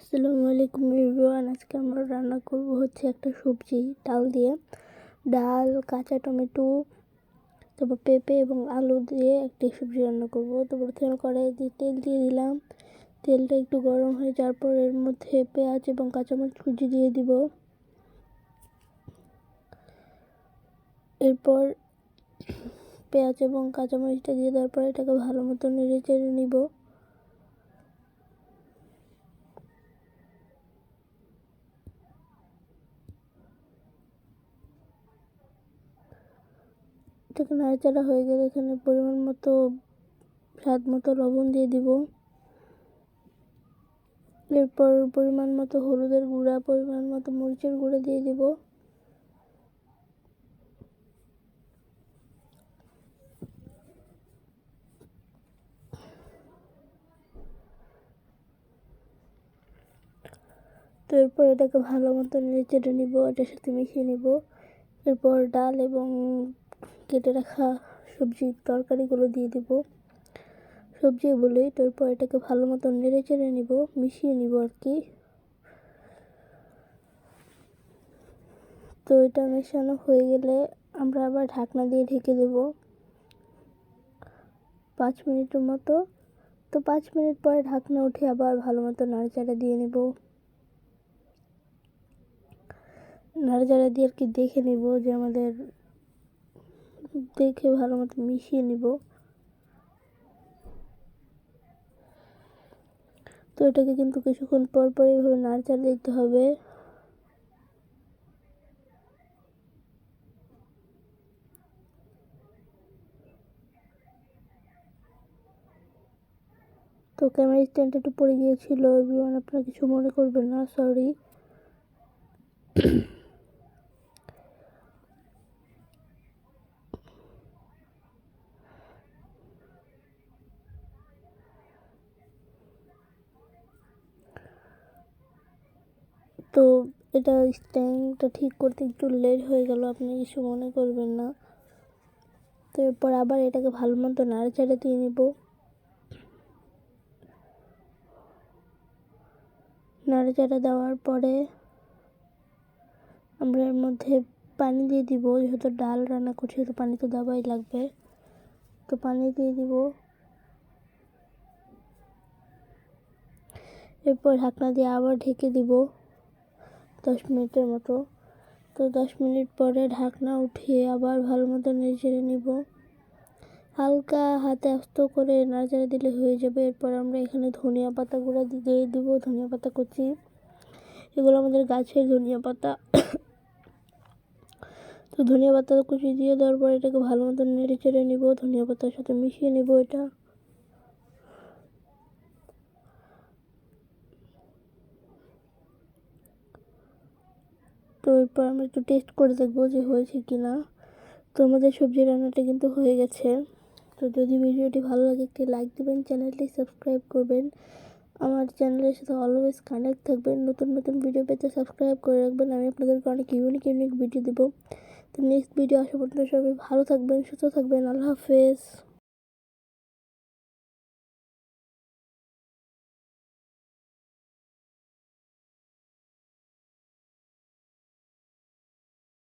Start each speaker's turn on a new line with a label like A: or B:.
A: আসসালামু আলাইকুম এভরিওয়ান। আজকে আমরা রান্না করব হচ্ছে একটা সবজি, ডাল দিয়ে। ডাল, কাঁচা টমেটো, তারপর পেঁপে এবং আলু দিয়ে একটি সবজি রান্না করব। তো প্রথমে দিয়ে তেল দিয়ে দিলাম, তেলটা একটু গরম হয়ে যাওয়ার পর এর মধ্যে পেঁয়াজ এবং কাঁচামরিচ কুচি দিয়ে দিব। এরপর পেঁয়াজ এবং কাঁচামরিচটা দিয়ে দেওয়ার পর এটাকে ভালো মতো নেড়ে চেড়ে নিব। এটাকে নাড়াচাড়া হয়ে গেলে এখানে পরিমাণ মতো স্বাদ মতো লবণ দিয়ে দিব। এরপর পরিমাণ মতো হলুদের গুঁড়া, পরিমাণ মতো মরিচের গুঁড়া দিয়ে দিব। তো এরপর এটাকে ভালো মতো নেড়ে চেড়ে নিব, এটার সাথে মিশিয়ে নিব। এরপর ডাল এবং কেটে রাখা সবজির তরকারিগুলো দিয়ে দেব। সবজিগুলোই তারপর এটাকে ভালো মতো নেড়ে চেড়ে নিব, মিশিয়ে নিব আর কি তো এটা মেশানো হয়ে গেলে আমরা আবার ঢাকনা দিয়ে ঢেকে দেব। পাঁচ মিনিটের মতো। তো পাঁচ মিনিট পরে ঢাকনা উঠে আবার ভালো মতো নাড়াচাড়া দিয়ে নেব। নাড়াচাড়া দিয়ে আর কি দেখে নেব যে আমাদের দেখে ভালো মতো মিশিয়ে নিব। তো এটাকে কিন্তু কিছুক্ষণ পর পর এইভাবে নাড়াচাড়া দিতে হবে। তো ক্যামেরা স্ট্যান্ডটা একটু পড়ে গিয়েছিল এভরিওয়ান আপনারা কিছু মনে করবেন না সরি তো এটা স্ট্যান্ডটা ঠিক করতে একটু লেট হয়ে গেল, আপনি কিছু মনে করবেন না। তো এরপর আবার এটাকে ভালো মতো নাড়াচাড়া দিয়ে নিব। নাড়াচাড়া দেওয়ার পরে আমরা এর মধ্যে পানি দিয়ে দিব, যেহেতু ডাল রান্না করছি, তো পানি তো দেওয়াই লাগবে। তো পানি দিয়ে দিব। এরপর ঢাকনা দিয়ে আবার ঢেকে দিব। দশ মিনিটের মতো। তো দশ মিনিট পরে ঢাকনা উঠিয়ে আবার ভালো মতো নেড়ে নিব। হালকা হাতে আস্ত করে নাড়াচাড়া দিলে হয়ে যাবে। এরপর আমরা এখানে ধনিয়া পাতা গুঁড়া দিয়ে দিব, ধনিয়া পাতা কুচি। এগুলো আমাদের গাছের ধনিয়া পাতা। তো ধনিয়া পাতা কুচি দিয়ে দেওয়ার পর এটাকে ভালো মতো নেড়ে চেড়ে নিব, ধনিয়া পাতার সাথে মিশিয়ে নিব এটা। তো এরপর আমরা একটু টেস্ট করে দেখব যে হয়েছে কি না তো আমাদের সবজি রান্নাটা কিন্তু হয়ে গেছে। তো যদি ভিডিওটি ভালো লাগে, একটি লাইক দেবেন, চ্যানেলটি সাবস্ক্রাইব করবেন। আমার চ্যানেলের সাথে অলওয়েজ কানেক্ট থাকবেন। নতুন নতুন ভিডিও পেতে সাবস্ক্রাইব করে রাখবেন। আমি আপনাদেরকে অনেক ইউনিক ইউনিক ভিডিও দেবো। তো নেক্সট ভিডিও আসা পর্যন্ত সবাই ভালো থাকবেন, সুস্থ থাকবেন। আল্লাহ হাফেজ।